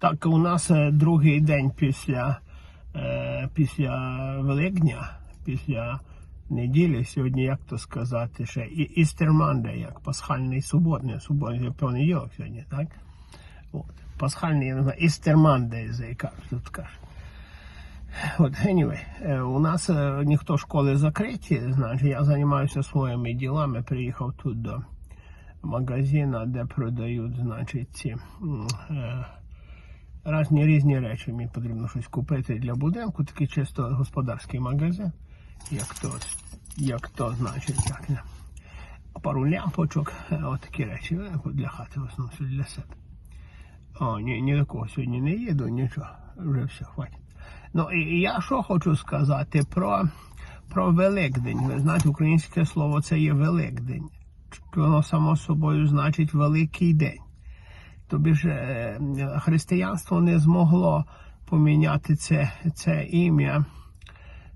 Так, у нас е, другий день після, е, після Великдня, після неділі, сьогодні, як то сказати, ще і Easter Monday, як пасхальний суботний, суботний понеділок сьогодні, так? От. Пасхальний, я не знаю, Easter Monday, за яка тут каже. От, anyway, е, у нас ніхто школи закриті, значить, я займаюся своїми ділами, приїхав тут до магазина, де продають, значить, ці е, різні різні речі. Мені потрібно щось купити для будинку, такий чисто господарський магазин, як то, як то значить, так, не. пару лямпочок, е, от такі речі, е, для хати в основному для себе. О, ні, ні до кого сьогодні не їду, нічого, вже все, хватить. Ну і я що хочу сказати про, про Великдень. Ви знаєте, українське слово це є Великдень. Воно само собою значить Великий день. Тобі ж е, християнство не змогло поміняти це, це ім'я,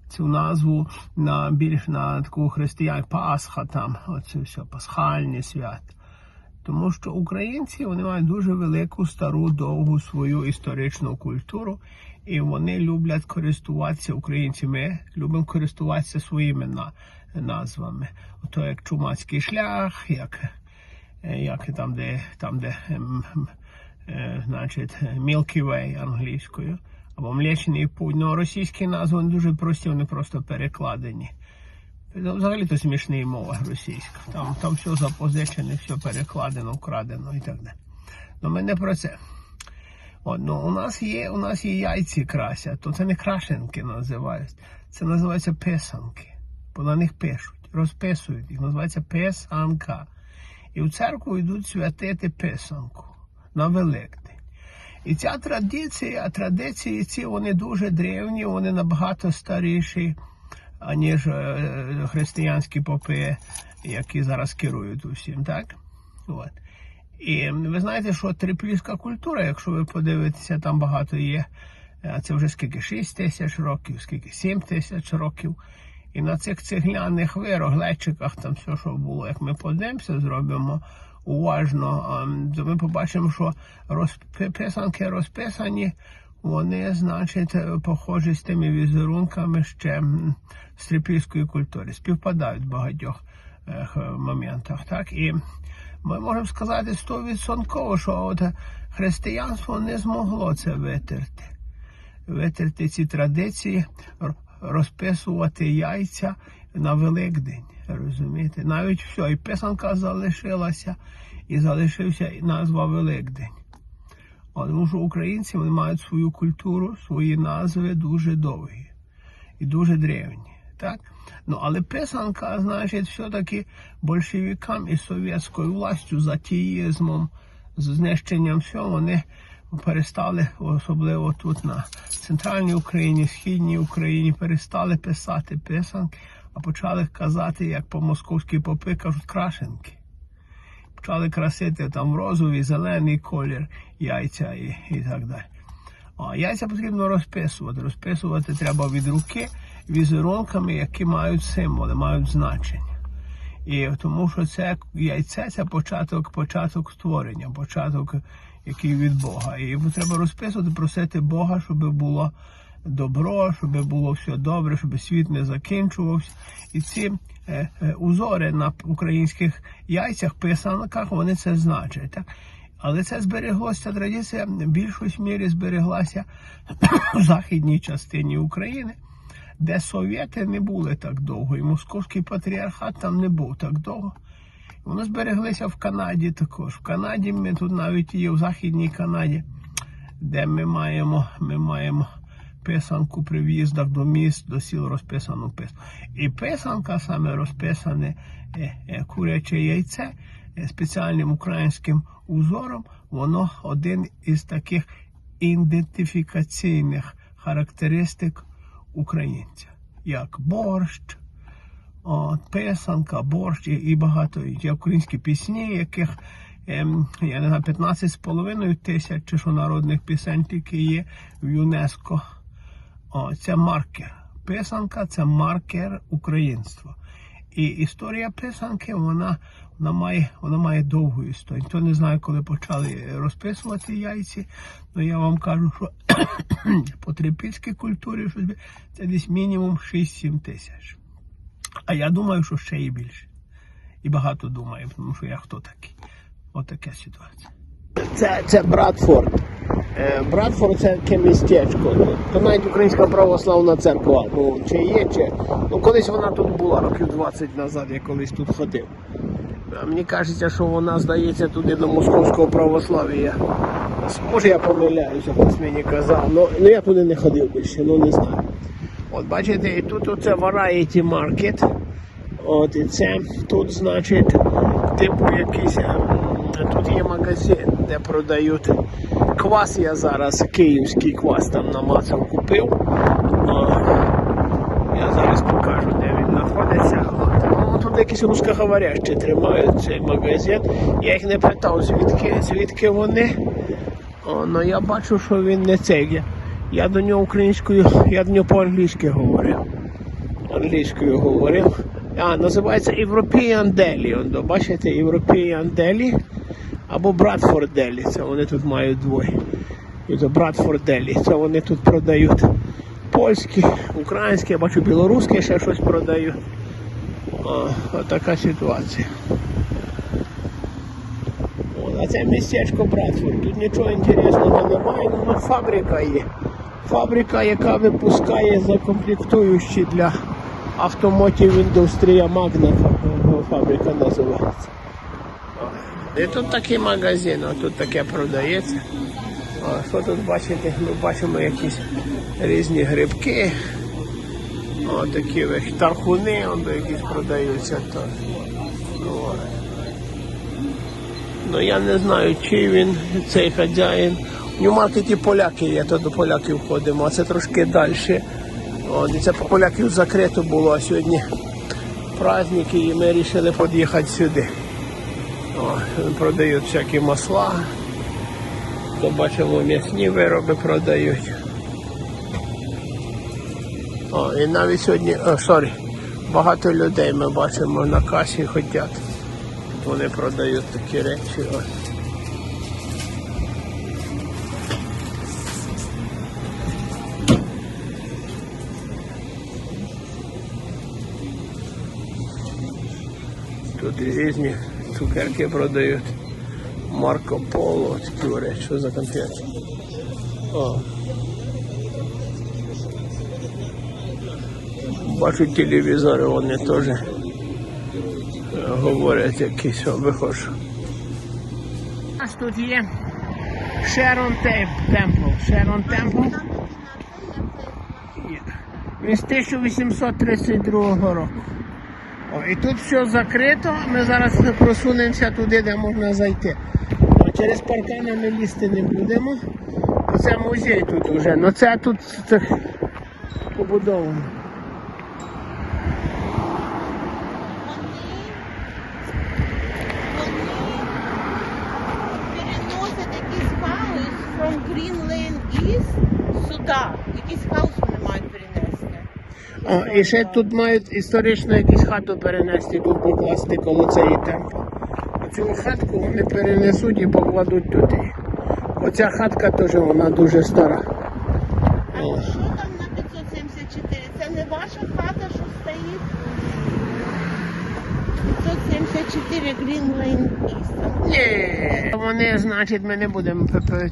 цю назву на більш на таку християн Пасха, там, оце все, пасхальні свята. Тому що українці вони мають дуже велику стару довгу свою історичну культуру, і вони люблять користуватися українці. Ми любимо користуватися своїми на, назвами. Ото як чумацький шлях, як, як там, де там, де значить, Milky Way англійською, або Млечний Путь. Ну, російські назви дуже прості, вони просто перекладені. Взагалі то смішна мова російська. Там, там все запозичене, все перекладено, вкрадено і так далі. Ну ми не про це. От, ну, у нас є у нас є яйці красять, то це не крашенки називають. Це називається писанки. Бо на них пишуть, розписують їх, називається писанка. І в церкву йдуть святити писанку на Великдень. І ця традиція, традиції ці вони дуже древні, вони набагато старіші аніж е, християнські попи, які зараз керують усім, так? От. І ви знаєте, що триплівська культура, якщо ви подивитеся, там багато є. Це вже скільки 6 тисяч років, скільки 7 тисяч років. І на цих цегляних вироглечиках, там все, що було, як ми подивимося, зробимо уважно, ем, то ми побачимо, що розпи- писанки розписані, вони, значить, е, похожі з тими візерунками ще м, з трипільської культури, співпадають в багатьох моментах. Так? І ми можемо сказати стовідсотково, що от християнство не змогло це витерти. Витерти ці традиції, розписувати яйця на Великдень. Розумієте? Навіть все, і писанка залишилася, і залишився назва Великдень. Тому що українці вони мають свою культуру, свої назви дуже довгі і дуже древні. Так? Ну, але писанка, значить, все-таки большевикам і совєтською властю, затіїзмом, з знищенням всього, вони перестали, особливо тут на центральній Україні, східній Україні, перестали писати писанки, а почали казати, як по московській попи кажуть, крашенки почали красити там розовий, зелений колір яйця і, і так далі. А яйця потрібно розписувати. Розписувати треба від руки візерунками, які мають символи, мають значення. І тому що це яйце це початок, початок створення, початок, який від Бога. І йому треба розписувати, просити Бога, щоб було добро, щоб було все добре, щоб світ не закінчувався. І ці е, е, узори на українських яйцях, писанках, вони це значать. Так? Але це збереглося, традиція в більшій мірі збереглася в західній частині України, де совєти не були так довго, і московський патріархат там не був так довго. Вони збереглися в Канаді також. В Канаді ми тут навіть є в Західній Канаді, де ми маємо, ми маємо писанку при в'їздах до міст, до сіл розписану писанку. І писанка саме розписане е, е, куряче яйце е, спеціальним українським узором, воно один із таких ідентифікаційних характеристик українця, як борщ, От, писанка, борщ і, і багато є українські пісні, яких ем, я не знаю, 15 з половиною тисяч чи що народних пісень тільки є в ЮНЕСКО. О, це маркер. Писанка це маркер українства. І історія писанки, вона Вона має, вона має довгу історію. Ніхто не знає, коли почали розписувати яйці. але я вам кажу, що по трипільській культурі це десь мінімум 6-7 тисяч. А я думаю, що ще і більше. І багато думаю, тому що я хто такий. Отака ситуація. Це, це Братфорд. Е, Братфорд це таке містечко. То навіть Українська православна церква. Ну, чи є, чи. Ну, колись вона тут була, років 20 назад, я колись тут ходив. А мені кажеться, що вона здається туди до московського православ'я. Може я помиляюся, хтось мені казав. Ну, ну я туди не ходив більше, ну не знаю. От бачите, і тут оце Variety Market. От і це тут, значить, типу якийсь. ем, Тут є магазин, де продають квас. Я зараз київський квас там намацав купив. Я зараз покажу, де він знаходиться. Ну, тут якісь русскоговорящі тримають цей магазин. Я їх не питав, звідки, звідки вони. О, ну я бачу, що він не цей. Я, до нього українською, я до нього по-англійськи говорив. Англійською говорив. А, називається European Deli. Бачите, European Deli або Bradford Deli. Це вони тут мають двоє. І то Bradford Deli. Це вони тут продають польські, українські, я бачу білоруські ще щось продають. О, така ситуація. О, а це містечко Братфорд. Тут нічого інтересного немає, але фабрика є. Фабрика, яка випускає закомплектуючі для автомотів індустрія Магна фабрика називається. І тут такий магазин, а тут таке продається. О, що тут бачите? Ми бачимо якісь різні грибки. О, такі тархуни, якісь продаються. То. Ну. Ну я не знаю, чи він цей хазяїн. В Нью-маркеті поляки є, то до поляків ходимо, а це трошки далі. Це по поляків закрито було, а сьогодні праздники і ми вирішили під'їхати сюди. О, продають всякі масла. То бачимо, м'ясні вироби продають. О, і навіть сьогодні, о, сорі, багато людей ми бачимо на касі ходять. Вони продають такі речі. Ось. Тут різні цукерки продають. Марко Поло, такі речі, що за конфети. О. Бачу телевізори, вони теж е, говорять якісь вихож. У нас тут є Шерон Темпл. Шерон Темпл. Він з 1832 року. І тут все закрито. Ми зараз просунемося туди, де можна зайти. Через паркани ми лізти не будемо. Це музей тут вже. Ну це тут це побудовано. переносять якийсь хаус from Green Lane East сюди. Якийсь хаус. О, і ще тут мають історично якусь хату перенести, тут покласти коло цієї темпи. Цю хатку вони перенесуть і покладуть туди. Оця хатка теж вона дуже стара. А що там на 574? Це не ваша хата, що стоїть? 574 Green Lane East. Ні, вони, значить, ми не будемо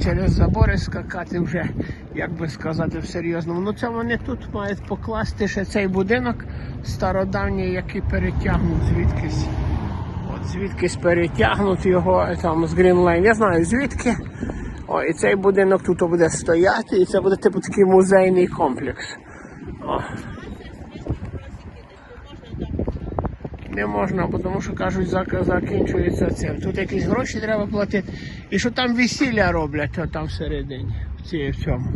через забори скакати вже, як би сказати, в серйозному. Ну це вони тут мають покласти ще цей будинок стародавній, який перетягнуть звідкись. От звідкись перетягнуть його е, там з Грінлайн. Я знаю звідки. О, і цей будинок тут буде стояти, і це буде типу такий музейний комплекс. О. Не можна, бо тому що кажуть, закінчується цим. Тут якісь гроші треба платити. І що там весілля роблять о, там всередині, в цій в цьому.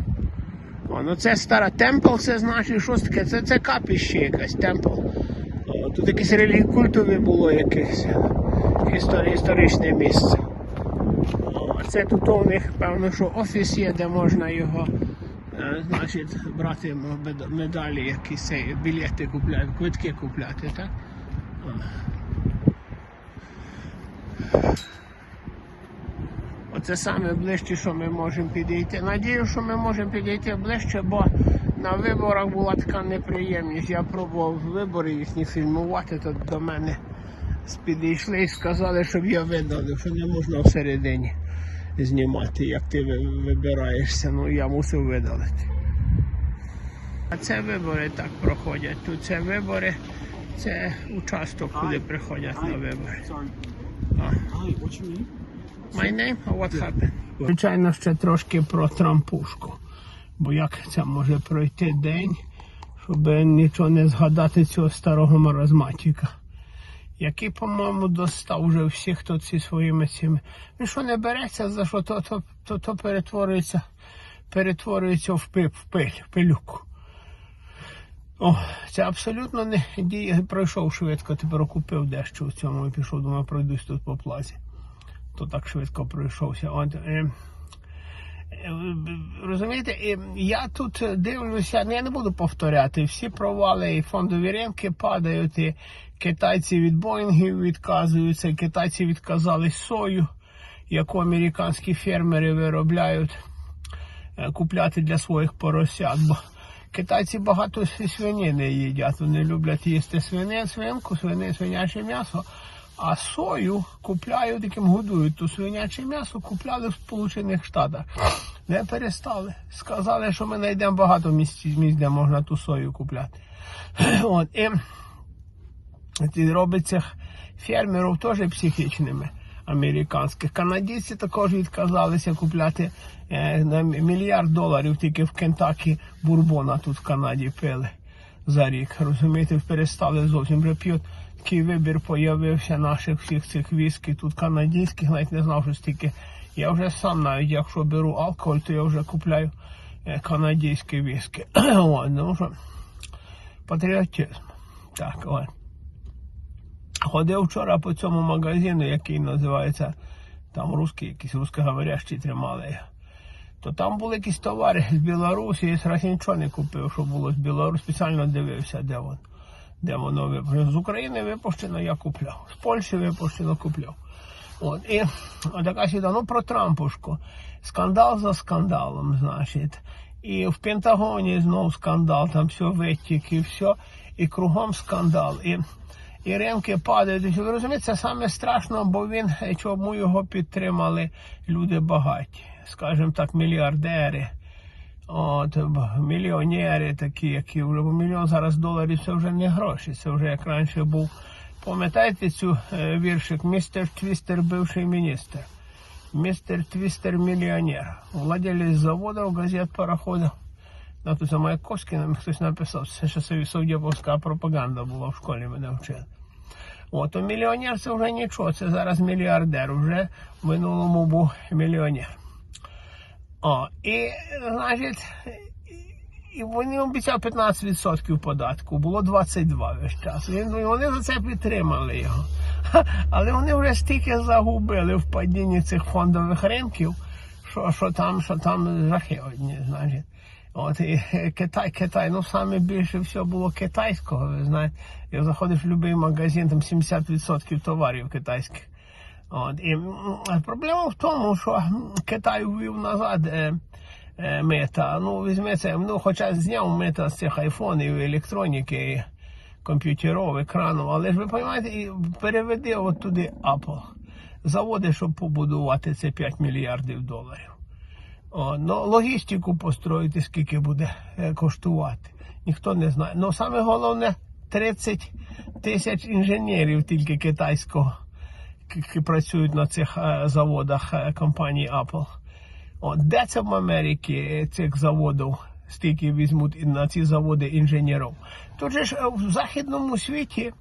О, ну це стара темпл, це значить, що таке? Це, це капіще якась темпл. Тут якесь релігій культове було якесь історі, історичне місце. О, це тут у них, певно, що офіс є, де можна його. е, Значить, брати медалі, якісь білети купляти, квитки купляти, так? Оце саме ближче, що ми можемо підійти. Надію, що ми можемо підійти ближче, бо на виборах була така неприємність. Я пробував вибори їхні фільмувати, то до мене підійшли і сказали, щоб я видалив, що не можна всередині знімати, як ти вибираєшся. Ну я мусив видалити. А це вибори так проходять. Тут це вибори, це участок, куди приходять на вибори. My name? What happened? Звичайно, ще трошки про трампушку. Бо як це може пройти день, щоб нічого не згадати цього старого маразматіка, який, по-моєму, достав вже всіх тут зі своїми цими. Він що не береться, за що то, то, то, то перетворюється, перетворюється в пиль, в пилюку. О, це абсолютно не діє. Пройшов швидко, тепер купив дещо в цьому і пішов, думаю, пройдусь тут по плазі то так швидко пройшовся. От, е, е, розумієте, е, я тут дивлюся, ну, я не буду повторяти, всі провали і фондові ринки падають, і китайці від Боїнгів відказуються, і китайці відказали сою, яку американські фермери виробляють е, купляти для своїх поросят. Бо китайці багато свинини їдять, вони люблять їсти свини, свинку, свини, свиняче м'ясо. А сою купляють, яким годують, то свиняче м'ясо купляли в Сполучених Штатах. Не перестали. Сказали, що ми знайдемо багато місць, місць де можна ту сою купляти. От, і робиться фермерів теж психічними американських. Канадійці також відказалися купляти е, на мільярд доларів тільки в Кентакі бурбона тут в Канаді пили за рік. Розумієте, перестали зовсім вже п'ють. Такий вибір появився наших всіх цих віскі, тут канадських, навіть не знав, що стільки. Я вже сам навіть, якщо беру алкоголь, то я вже купляю е, канадські віскі. От, ну що, патріотизм. Так, от. Ходив вчора по цьому магазину, який називається там русський, якісь русскоговорящі тримали. То там були якісь товари з Білорусі, я раз нічого не купив, що було з Білорусі, спеціально дивився, де воно. Де воно випущено. З України випущено, я купляв. З Польщі випущено, купляв. От, і така сюди, ну про Трампушку. Скандал за скандалом, значить. І в Пентагоні знов скандал, там все витік і все, і кругом скандал. І, і ринки падають. Ви розумієте, саме страшно, бо він, е, чому його підтримали люди багаті, скажімо так, мільярдери. От, мільйонери такі, які вже мільйон зараз доларів це вже не гроші, це вже як раніше був. Пам'ятаєте цю е, віршик Містер Твістер, бивший міністр. Містер Твістер мільйонер. Владелець заводів, газет, пароходів. Ну, тут Маяковський нам хтось написав, це ще совдєповська пропаганда була в школі, мене вчили. От, то мільйонер це вже нічого, це зараз мільярдер, вже в минулому був мільйонер. О, і, значить, і вони обіцяв 15% податку, було 22 весь час. І вони за це підтримали його. Але вони вже стільки загубили в падінні цих фондових ринків, що, що там, що там жахи одні, значить. От і Китай, Китай, ну саме більше всього було китайського, ви знаєте. Як заходиш в будь-який магазин, там 70% товарів китайських. От, і проблема в тому, що Китай ввів назад е, е, мета. Ну, візьметься, ну, хоча зняв мета з цих айфонів, електроніки, комп'ютерів, екранів, але ж ви розумієте, переведи от туди Apple. Заводи, щоб побудувати це 5 мільярдів доларів. О, ну, логістику построїти, скільки буде е, коштувати. Ніхто не знає. Ну, саме головне 30 тисяч інженерів тільки китайського які працюють на цих е, заводах е, компанії Apple. От, де це в Америці цих заводів стільки візьмуть на ці заводи інженерів? Тут же ж в західному світі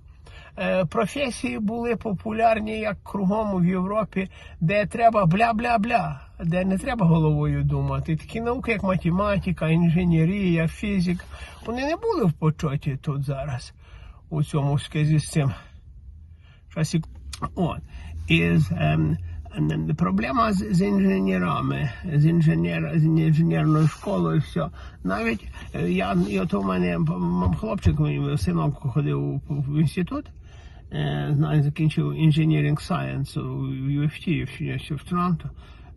професії були популярні як кругом в Європі, де треба бля-бля-бля, де не треба головою думати. Такі науки, як математика, інженерія, фізика, вони не були в почоті тут зараз, у цьому сказі з цим. От. Із, ем, ем, проблема з, з інженерами, з, інженер, з інженерною школою, все. Навіть е, я, і от у мене хлопчик, мій синок ходив в інститут, е, знаю, закінчив Engineering Science у UFT в, в Торонто.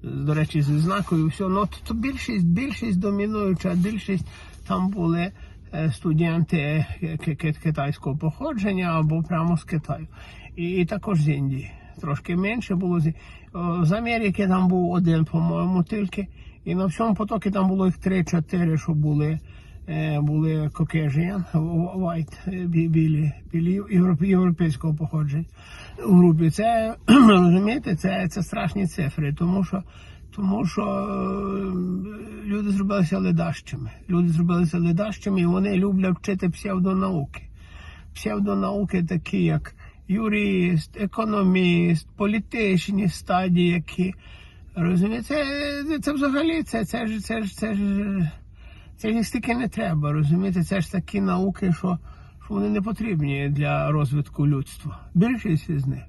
До речі, зі знакою все. Ну, то більшість, більшість домінуюча, більшість там були е, студенти ки- китайського походження або прямо з Китаю. І, і також з Індії. Трошки менше було з, Америки там був один, по-моєму, тільки. І на всьому потокі там було їх 3-4, що були, е, були Caucasian, white, е, білі, білі європейського походження у групі. Це розумієте, це, це страшні цифри, тому що, тому що е, люди зробилися ледащими. Люди зробилися ледащими і вони люблять вчити псевдонауки. Псевдонауки такі, як юрист, економіст, політичні стадії, які розумієте, це, це взагалі це, це ж це ж це ж це їх стільки не треба, розумієте? Це ж такі науки, що, що вони не потрібні для розвитку людства. Більшість із них.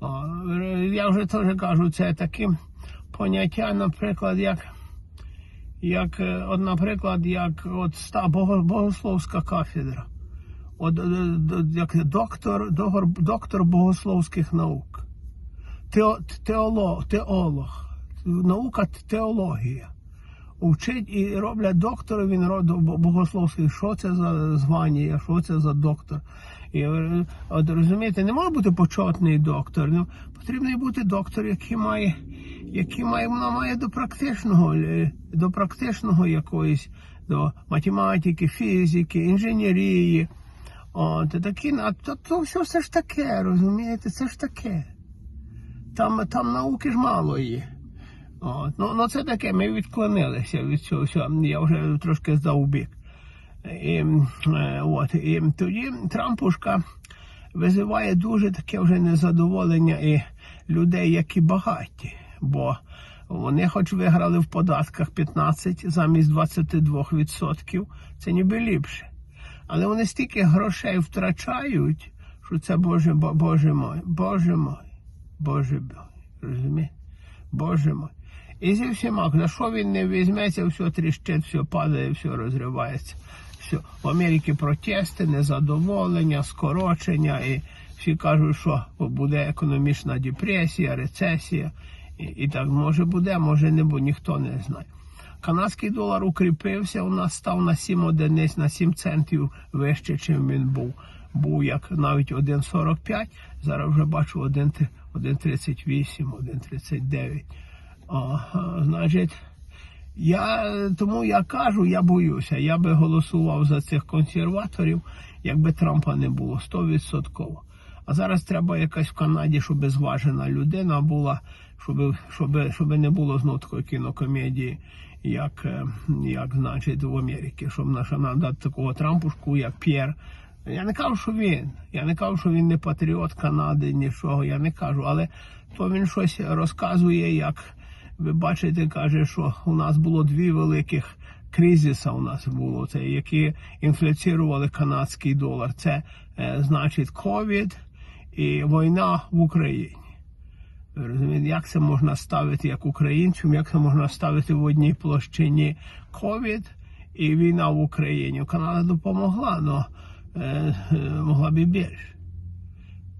О, я вже теж кажу, це такі поняття, наприклад, як, як е, от, наприклад, як от ста богословська кафедра. От, е, як доктор, доктор богословських наук. Тео, теолог, теолог, наука теологія. Вчить і роблять доктора, він роду богословський, що це за звання, що це за доктор. І, е, от, розумієте, не може бути почетний доктор. Ну, потрібно бути доктор, який має, який має, вона має до практичного, е, до практичного якоїсь, до математики, фізики, інженерії. От, такі, а то, то все, все ж таке, розумієте, це ж таке. Там, там науки ж мало є. От. Ну, ну це таке, ми відклонилися від цього всього. Я вже трошки здав бік. І, е, от, і тоді Трампушка визиває дуже таке вже незадоволення і людей, які багаті. Бо вони хоч виграли в податках 15 замість 22%, це ніби ліпше. Але вони стільки грошей втрачають, що це Боже, Боже мой, Боже мой, Боже мой, розумієте? Боже мой. І зі всіма, на що він не візьметься, все тріщить, все падає, все розривається. Все. В Америці протести, незадоволення, скорочення, і всі кажуть, що буде економічна депресія, рецесія. І, і так може буде, може не буде, ніхто не знає. Канадський долар укріпився, у нас став на 7 одиниць, на 7 центів вище, чим він був. Був як навіть 1,45, зараз вже бачу 1 1,38, 1,39. Е, значить, я тому я кажу, я боюся. Я би голосував за цих консерваторів, якби Трампа не було 100%. А зараз треба якась в Канаді, щоб зважена людина була, щоб, щоб, щоб не було знов такої кінокомедії, як, е, як значить, в Америці, щоб наша надати такого Трампушку, як П'єр. Я не кажу, що він. Я не кажу, що він не патріот Канади, нічого. Я не кажу, але то він щось розказує, як ви бачите, каже, що у нас було дві великих кризиса. У нас було це, які інфляцірували канадський долар. Це е, значить ковід і війна в Україні. Ви Розумієте, як це можна ставити як українцям, як це можна ставити в одній площині ковід і війна в Україні. Канада допомогла, але е, е, могла б більше.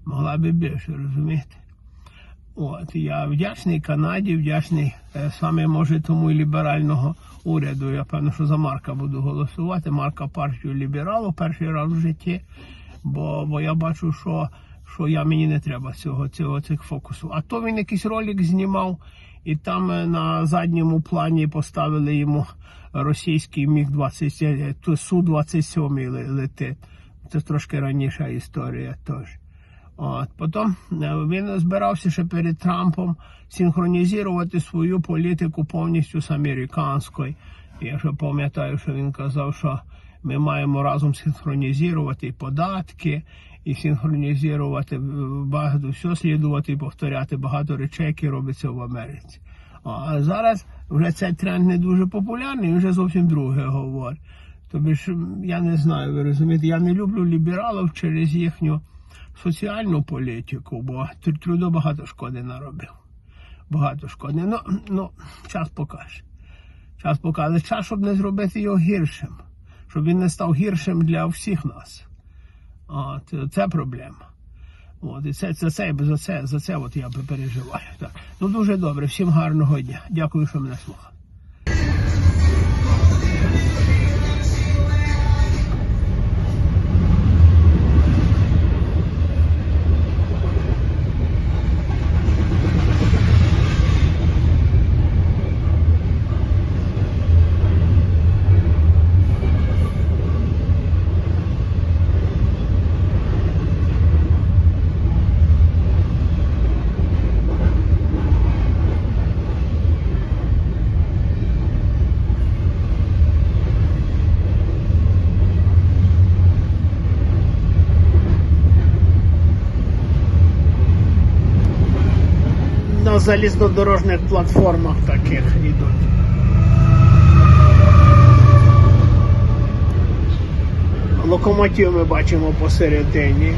Могла б більше, розумієте? От я вдячний Канаді, вдячний е, саме може тому і ліберального уряду. Я певно, що за Марка буду голосувати. Марка партію лібералу перший раз в житті. Бо, бо я бачу, що, що я мені не треба цього, цього цих фокусу. А то він якийсь ролик знімав, і там е, на задньому плані поставили йому російський міг 27 су 27 летить. Це трошки раніша історія теж. От, потім е, він збирався ще перед Трампом синхронізувати свою політику повністю з американською. Я ще пам'ятаю, що він казав, що ми маємо разом синхронізувати податки, і синхронізувати е, багато все слідувати і повторяти багато речей, які робляться в Америці. А зараз вже цей тренд не дуже популярний, вже зовсім друге говорить. Тобі ж я не знаю, ви розумієте, я не люблю лібералів через їхню соціальну політику, бо Тру- Трудо багато шкоди наробив. Багато шкоди. Ну, ну час покаже. Час покаже. Час, щоб не зробити його гіршим, щоб він не став гіршим для всіх нас. От, це проблема. От, і це, це, це, за це, за це от я переживаю. Так. Ну дуже добре, всім гарного дня. Дякую, що мене слухали. Залізнодорожних платформах таких йдуть. Локомотив ми бачимо посередині.